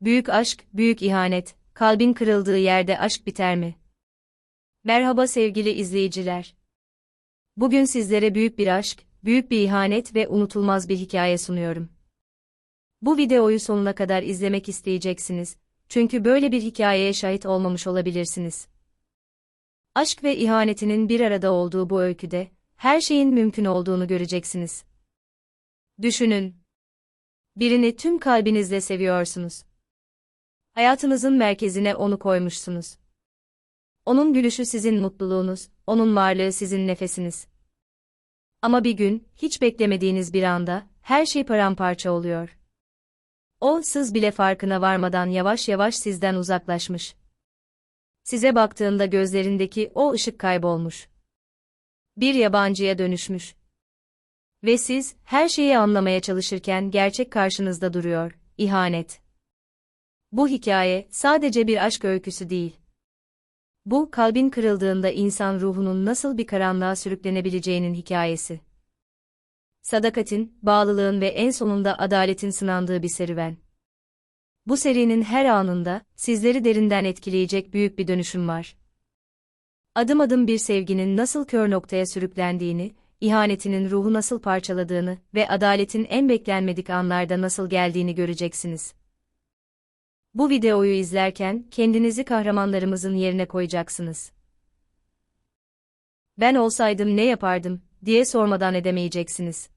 Büyük aşk, büyük ihanet, kalbin kırıldığı yerde aşk biter mi? Merhaba sevgili izleyiciler. Bugün sizlere büyük bir aşk, büyük bir ihanet ve unutulmaz bir hikaye sunuyorum. Bu videoyu sonuna kadar izlemek isteyeceksiniz, çünkü böyle bir hikayeye şahit olmamış olabilirsiniz. Aşk ve ihanetinin bir arada olduğu bu öyküde, her şeyin mümkün olduğunu göreceksiniz. Düşünün. Birini tüm kalbinizle seviyorsunuz. Hayatınızın merkezine onu koymuşsunuz. Onun gülüşü sizin mutluluğunuz, onun varlığı sizin nefesiniz. Ama bir gün, hiç beklemediğiniz bir anda, her şey paramparça oluyor. O, sız bile farkına varmadan yavaş yavaş sizden uzaklaşmış. Size baktığında gözlerindeki o ışık kaybolmuş. Bir yabancıya dönüşmüş. Ve siz, her şeyi anlamaya çalışırken gerçek karşınızda duruyor, ihanet. Bu hikaye, sadece bir aşk öyküsü değil. Bu, kalbin kırıldığında insan ruhunun nasıl bir karanlığa sürüklenebileceğinin hikayesi. Sadakatin, bağlılığın ve en sonunda adaletin sınandığı bir serüven. Bu serinin her anında, sizleri derinden etkileyecek büyük bir dönüşüm var. Adım adım bir sevginin nasıl kör noktaya sürüklendiğini, ihanetinin ruhu nasıl parçaladığını ve adaletin en beklenmedik anlarda nasıl geldiğini göreceksiniz. Bu videoyu izlerken kendinizi kahramanlarımızın yerine koyacaksınız. Ben olsaydım ne yapardım diye sormadan edemeyeceksiniz.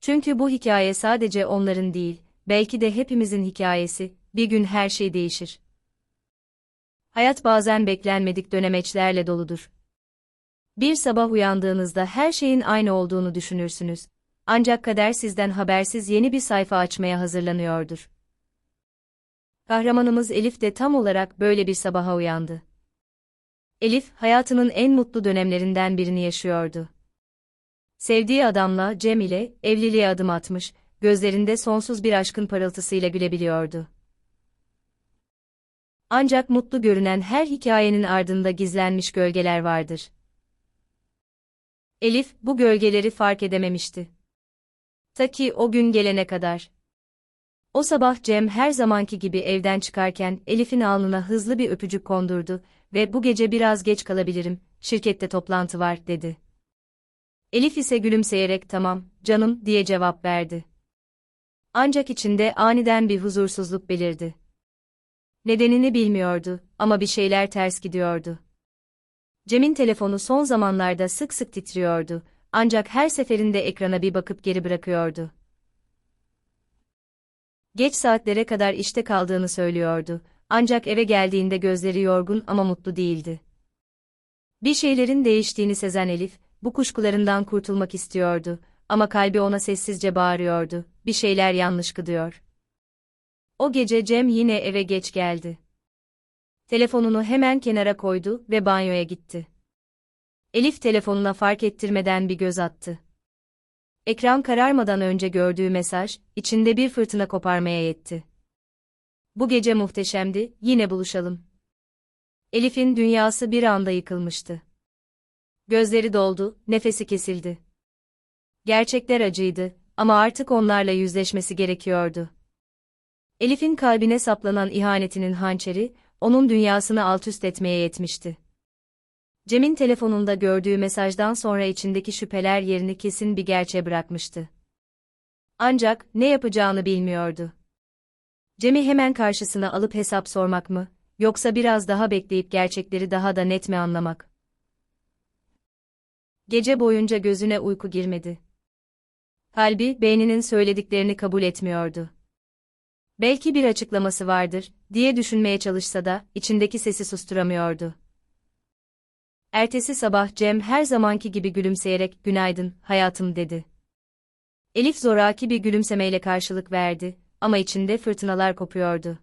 Çünkü bu hikaye sadece onların değil, belki de hepimizin hikayesi, bir gün her şey değişir. Hayat bazen beklenmedik dönemeçlerle doludur. Bir sabah uyandığınızda her şeyin aynı olduğunu düşünürsünüz. Ancak kader sizden habersiz yeni bir sayfa açmaya hazırlanıyordur. Kahramanımız Elif de tam olarak böyle bir sabaha uyandı. Elif, hayatının en mutlu dönemlerinden birini yaşıyordu. Sevdiği adamla Cem ile evliliğe adım atmış, gözlerinde sonsuz bir aşkın parıltısıyla gülebiliyordu. Ancak mutlu görünen her hikayenin ardında gizlenmiş gölgeler vardır. Elif bu gölgeleri fark edememişti. Ta ki o gün gelene kadar. O sabah Cem her zamanki gibi evden çıkarken Elif'in alnına hızlı bir öpücük kondurdu ve bu gece biraz geç kalabilirim, şirkette toplantı var dedi. Elif ise gülümseyerek tamam, canım diye cevap verdi. Ancak içinde aniden bir huzursuzluk belirdi. Nedenini bilmiyordu ama bir şeyler ters gidiyordu. Cem'in telefonu son zamanlarda sık sık titriyordu, ancak her seferinde ekrana bir bakıp geri bırakıyordu. Geç saatlere kadar işte kaldığını söylüyordu, ancak eve geldiğinde gözleri yorgun ama mutlu değildi. Bir şeylerin değiştiğini sezen Elif, bu kuşkularından kurtulmak istiyordu ama kalbi ona sessizce bağırıyordu, bir şeyler yanlış gidiyor. O gece Cem yine eve geç geldi. Telefonunu hemen kenara koydu ve banyoya gitti. Elif telefonuna fark ettirmeden bir göz attı. Ekran kararmadan önce gördüğü mesaj, içinde bir fırtına koparmaya yetti. Bu gece muhteşemdi, yine buluşalım. Elif'in dünyası bir anda yıkılmıştı. Gözleri doldu, nefesi kesildi. Gerçekler acıydı ama artık onlarla yüzleşmesi gerekiyordu. Elif'in kalbine saplanan ihanetinin hançeri, onun dünyasını alt üst etmeye yetmişti. Cem'in telefonunda gördüğü mesajdan sonra içindeki şüpheler yerini kesin bir gerçeğe bırakmıştı. Ancak ne yapacağını bilmiyordu. Cem'i hemen karşısına alıp hesap sormak mı, yoksa biraz daha bekleyip gerçekleri daha da net mi anlamak? Gece boyunca gözüne uyku girmedi. Kalbi, beyninin söylediklerini kabul etmiyordu. Belki bir açıklaması vardır, diye düşünmeye çalışsa da, içindeki sesi susturamıyordu. Ertesi sabah Cem her zamanki gibi gülümseyerek günaydın hayatım dedi. Elif zoraki bir gülümsemeyle karşılık verdi ama içinde fırtınalar kopuyordu.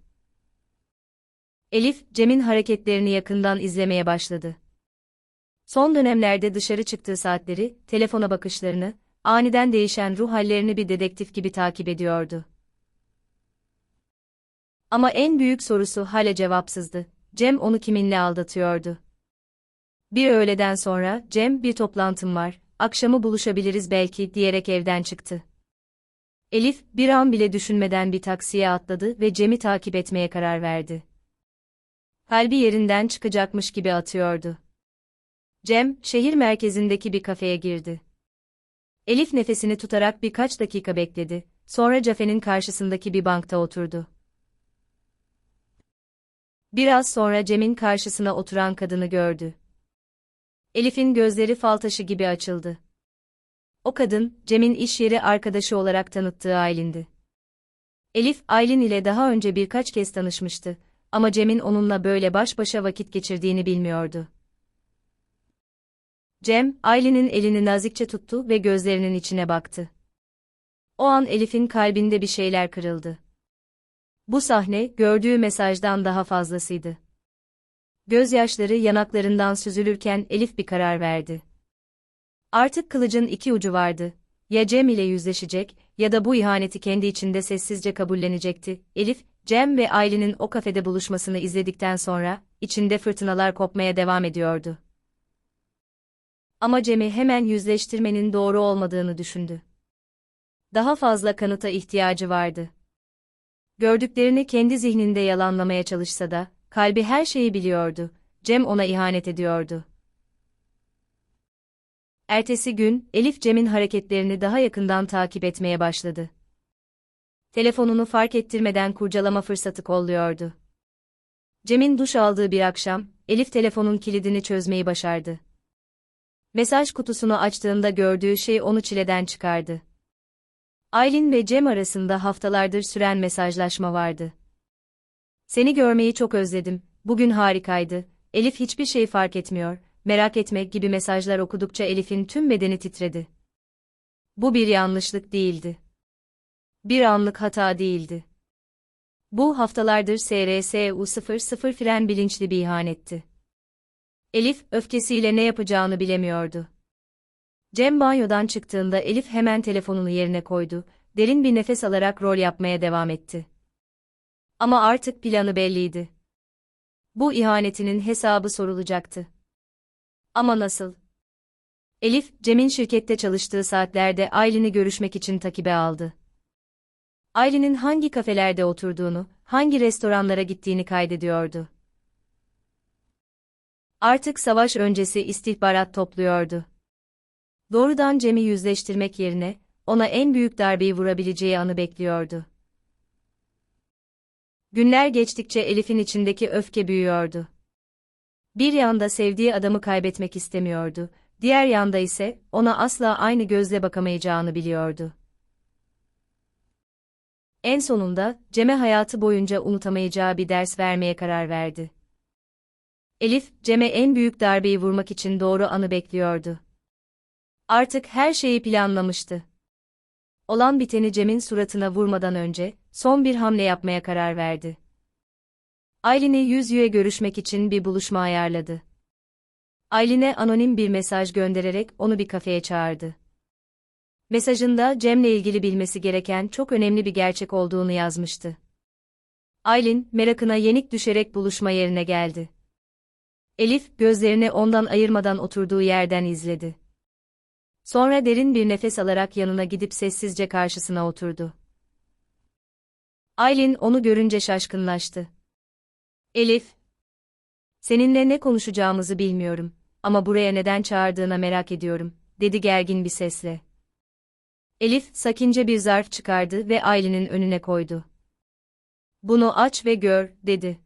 Elif, Cem'in hareketlerini yakından izlemeye başladı. Son dönemlerde dışarı çıktığı saatleri, telefona bakışlarını, aniden değişen ruh hallerini bir dedektif gibi takip ediyordu. Ama en büyük sorusu hala cevapsızdı. Cem onu kiminle aldatıyordu? Bir öğleden sonra, Cem bir toplantım var, akşamı buluşabiliriz belki diyerek evden çıktı. Elif, bir an bile düşünmeden bir taksiye atladı ve Cem'i takip etmeye karar verdi. Kalbi yerinden çıkacakmış gibi atıyordu. Cem, şehir merkezindeki bir kafeye girdi. Elif nefesini tutarak birkaç dakika bekledi, sonra Cafe'nin karşısındaki bir bankta oturdu. Biraz sonra Cem'in karşısına oturan kadını gördü. Elif'in gözleri fal taşı gibi açıldı. O kadın, Cem'in iş yeri arkadaşı olarak tanıttığı Aylin'di. Elif, Aylin ile daha önce birkaç kez tanışmıştı ama Cem'in onunla böyle baş başa vakit geçirdiğini bilmiyordu. Cem, Aylin'in elini nazikçe tuttu ve gözlerinin içine baktı. O an Elif'in kalbinde bir şeyler kırıldı. Bu sahne, gördüğü mesajdan daha fazlasıydı. Gözyaşları yanaklarından süzülürken Elif bir karar verdi. Artık kılıcın iki ucu vardı. Ya Cem ile yüzleşecek ya da bu ihaneti kendi içinde sessizce kabullenecekti. Elif, Cem ve Aylin'in o kafede buluşmasını izledikten sonra, içinde fırtınalar kopmaya devam ediyordu. Ama Cem'i hemen yüzleştirmenin doğru olmadığını düşündü. Daha fazla kanıta ihtiyacı vardı. Gördüklerini kendi zihninde yalanlamaya çalışsa da, kalbi her şeyi biliyordu. Cem ona ihanet ediyordu. Ertesi gün, Elif Cem'in hareketlerini daha yakından takip etmeye başladı. Telefonunu fark ettirmeden kurcalama fırsatı kolluyordu. Cem'in duş aldığı bir akşam, Elif telefonun kilidini çözmeyi başardı. Mesaj kutusunu açtığında gördüğü şey onu çileden çıkardı. Aylin ve Cem arasında haftalardır süren mesajlaşma vardı. Seni görmeyi çok özledim, bugün harikaydı, Elif hiçbir şey fark etmiyor, merak etme gibi mesajlar okudukça Elif'in tüm bedeni titredi. Bu bir yanlışlık değildi. Bir anlık hata değildi. Bu haftalardır SRSU 00 fren bilinçli bir ihanetti. Elif, öfkesiyle ne yapacağını bilemiyordu. Cem banyodan çıktığında Elif hemen telefonunu yerine koydu, derin bir nefes alarak rol yapmaya devam etti. Ama artık planı belliydi. Bu ihanetinin hesabı sorulacaktı. Ama nasıl? Elif, Cem'in şirkette çalıştığı saatlerde Aylin'i görüşmek için takibe aldı. Aylin'in hangi kafelerde oturduğunu, hangi restoranlara gittiğini kaydediyordu. Artık savaş öncesi istihbarat topluyordu. Doğrudan Cem'i yüzleştirmek yerine, ona en büyük darbeyi vurabileceği anı bekliyordu. Günler geçtikçe Elif'in içindeki öfke büyüyordu. Bir yanda sevdiği adamı kaybetmek istemiyordu, diğer yanda ise ona asla aynı gözle bakamayacağını biliyordu. En sonunda Cem'e hayatı boyunca unutamayacağı bir ders vermeye karar verdi. Elif, Cem'e en büyük darbeyi vurmak için doğru anı bekliyordu. Artık her şeyi planlamıştı. Olan biteni Cem'in suratına vurmadan önce, son bir hamle yapmaya karar verdi. Aylin'e yüz yüze görüşmek için bir buluşma ayarladı. Aylin'e anonim bir mesaj göndererek onu bir kafeye çağırdı. Mesajında Cem'le ilgili bilmesi gereken çok önemli bir gerçek olduğunu yazmıştı. Aylin, merakına yenik düşerek buluşma yerine geldi. Elif, gözlerini ondan ayırmadan oturduğu yerden izledi. Sonra derin bir nefes alarak yanına gidip sessizce karşısına oturdu. Aylin onu görünce şaşkınlaştı. Elif, seninle ne konuşacağımızı bilmiyorum ama buraya neden çağırdığına merak ediyorum, dedi gergin bir sesle. Elif, sakince bir zarf çıkardı ve Aylin'in önüne koydu. Bunu aç ve gör, dedi.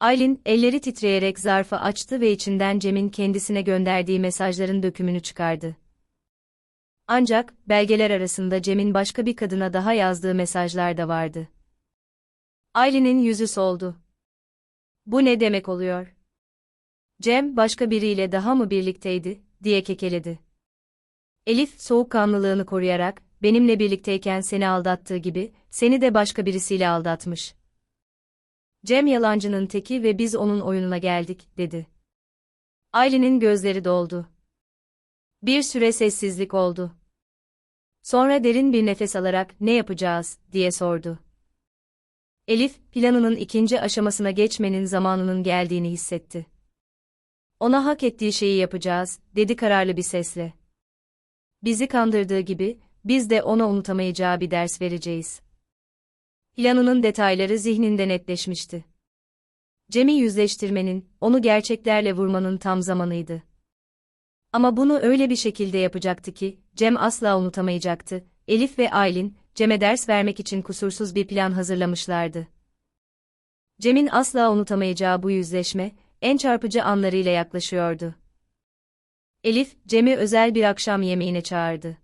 Aylin, elleri titreyerek zarfı açtı ve içinden Cem'in kendisine gönderdiği mesajların dökümünü çıkardı. Ancak, belgeler arasında Cem'in başka bir kadına daha yazdığı mesajlar da vardı. Aylin'in yüzü soldu. Bu ne demek oluyor? Cem, başka biriyle daha mı birlikteydi, diye kekeledi. Elif, soğukkanlılığını koruyarak, benimle birlikteyken seni aldattığı gibi, seni de başka birisiyle aldatmış. Cem yalancının teki ve biz onun oyununa geldik, dedi. Aylin'in gözleri doldu. Bir süre sessizlik oldu. Sonra derin bir nefes alarak ne yapacağız diye sordu. Elif, planının ikinci aşamasına geçmenin zamanının geldiğini hissetti. Ona hak ettiği şeyi yapacağız, dedi kararlı bir sesle. Bizi kandırdığı gibi, biz de ona unutamayacağı bir ders vereceğiz. Planının detayları zihninde netleşmişti. Cem'i yüzleştirmenin, onu gerçeklerle vurmanın tam zamanıydı. Ama bunu öyle bir şekilde yapacaktı ki, Cem asla unutamayacaktı. Elif ve Aylin, Cem'e ders vermek için kusursuz bir plan hazırlamışlardı. Cem'in asla unutamayacağı bu yüzleşme, en çarpıcı anlarıyla yaklaşıyordu. Elif, Cem'i özel bir akşam yemeğine çağırdı.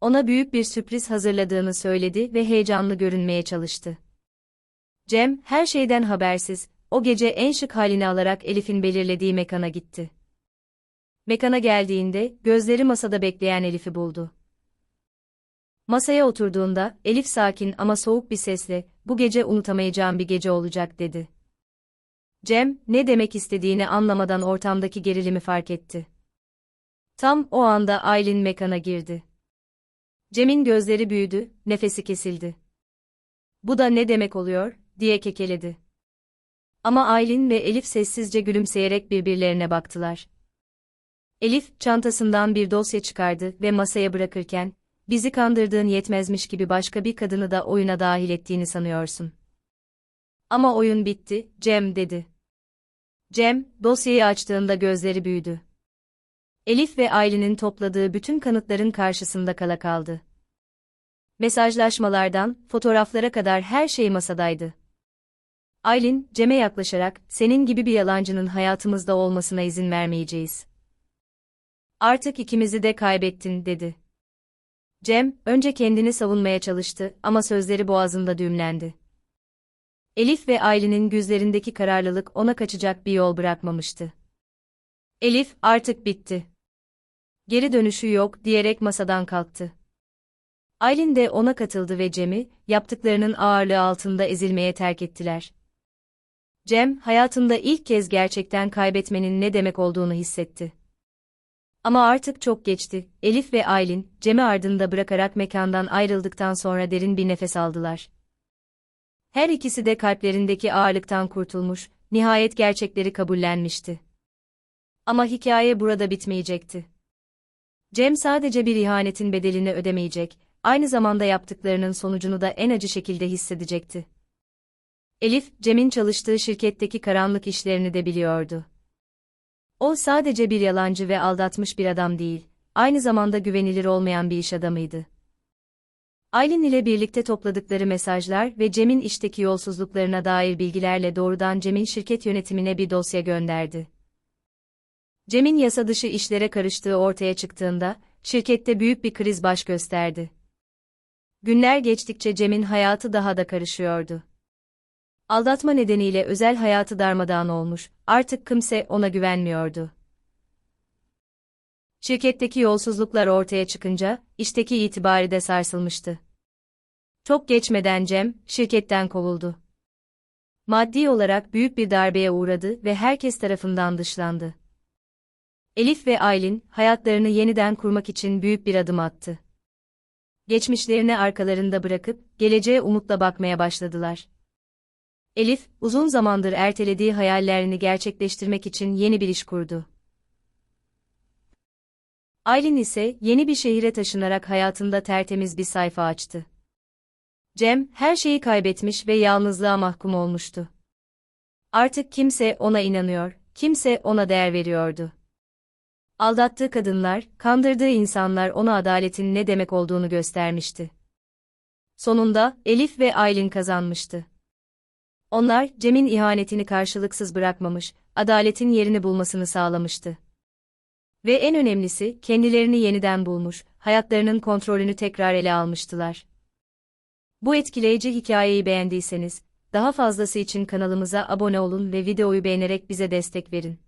Ona büyük bir sürpriz hazırladığını söyledi ve heyecanlı görünmeye çalıştı. Cem, her şeyden habersiz, o gece en şık halini alarak Elif'in belirlediği mekana gitti. Mekana geldiğinde, gözleri masada bekleyen Elif'i buldu. Masaya oturduğunda, Elif sakin ama soğuk bir sesle, bu gece unutamayacağım bir gece olacak dedi. Cem, ne demek istediğini anlamadan ortamdaki gerilimi fark etti. Tam o anda Aylin mekana girdi. Cem'in gözleri büyüdü, nefesi kesildi. Bu da ne demek oluyor, diye kekeledi. Ama Aylin ve Elif sessizce gülümseyerek birbirlerine baktılar. Elif, çantasından bir dosya çıkardı ve masaya bırakırken, bizi kandırdığın yetmezmiş gibi başka bir kadını da oyuna dahil ettiğini sanıyorsun. Ama oyun bitti, Cem dedi. Cem, dosyayı açtığında gözleri büyüdü. Elif ve Aylin'in topladığı bütün kanıtların karşısında kala kaldı. Mesajlaşmalardan, fotoğraflara kadar her şey masadaydı. Aylin, Cem'e yaklaşarak, senin gibi bir yalancının hayatımızda olmasına izin vermeyeceğiz. Artık ikimizi de kaybettin, dedi. Cem, önce kendini savunmaya çalıştı ama sözleri boğazında düğümlendi. Elif ve Aylin'in gözlerindeki kararlılık ona kaçacak bir yol bırakmamıştı. Elif, artık bitti. Geri dönüşü yok, diyerek masadan kalktı. Aylin de ona katıldı ve Cem'i, yaptıklarının ağırlığı altında ezilmeye terk ettiler. Cem, hayatında ilk kez gerçekten kaybetmenin ne demek olduğunu hissetti. Ama artık çok geçti. Elif ve Aylin, Cem'i ardında bırakarak mekandan ayrıldıktan sonra derin bir nefes aldılar. Her ikisi de kalplerindeki ağırlıktan kurtulmuş, nihayet gerçekleri kabullenmişti. Ama hikaye burada bitmeyecekti. Cem sadece bir ihanetin bedelini ödemeyecek, aynı zamanda yaptıklarının sonucunu da en acı şekilde hissedecekti. Elif, Cem'in çalıştığı şirketteki karanlık işlerini de biliyordu. O sadece bir yalancı ve aldatmış bir adam değil, aynı zamanda güvenilir olmayan bir iş adamıydı. Aylin ile birlikte topladıkları mesajlar ve Cem'in işteki yolsuzluklarına dair bilgilerle doğrudan Cem'in şirket yönetimine bir dosya gönderdi. Cem'in yasa dışı işlere karıştığı ortaya çıktığında, şirkette büyük bir kriz baş gösterdi. Günler geçtikçe Cem'in hayatı daha da karışıyordu. Aldatma nedeniyle özel hayatı darmadağın olmuş, artık kimse ona güvenmiyordu. Şirketteki yolsuzluklar ortaya çıkınca, işteki itibarı da sarsılmıştı. Çok geçmeden Cem, şirketten kovuldu. Maddi olarak büyük bir darbeye uğradı ve herkes tarafından dışlandı. Elif ve Aylin, hayatlarını yeniden kurmak için büyük bir adım attı. Geçmişlerini arkalarında bırakıp, geleceğe umutla bakmaya başladılar. Elif, uzun zamandır ertelediği hayallerini gerçekleştirmek için yeni bir iş kurdu. Aylin ise yeni bir şehire taşınarak hayatında tertemiz bir sayfa açtı. Cem, her şeyi kaybetmiş ve yalnızlığa mahkum olmuştu. Artık kimse ona inanıyor, kimse ona değer veriyordu. Aldattığı kadınlar, kandırdığı insanlar ona adaletin ne demek olduğunu göstermişti. Sonunda Elif ve Aylin kazanmıştı. Onlar, Cem'in ihanetini karşılıksız bırakmamış, adaletin yerini bulmasını sağlamıştı. Ve en önemlisi, kendilerini yeniden bulmuş, hayatlarının kontrolünü tekrar ele almıştılar. Bu etkileyici hikayeyi beğendiyseniz, daha fazlası için kanalımıza abone olun ve videoyu beğenerek bize destek verin.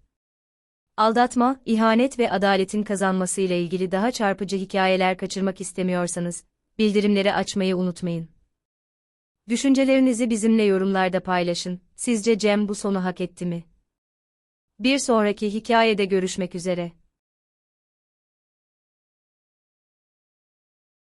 Aldatma, ihanet ve adaletin kazanması ile ilgili daha çarpıcı hikayeler kaçırmak istemiyorsanız, bildirimleri açmayı unutmayın. Düşüncelerinizi bizimle yorumlarda paylaşın. Sizce Cem bu sonu hak etti mi? Bir sonraki hikayede görüşmek üzere.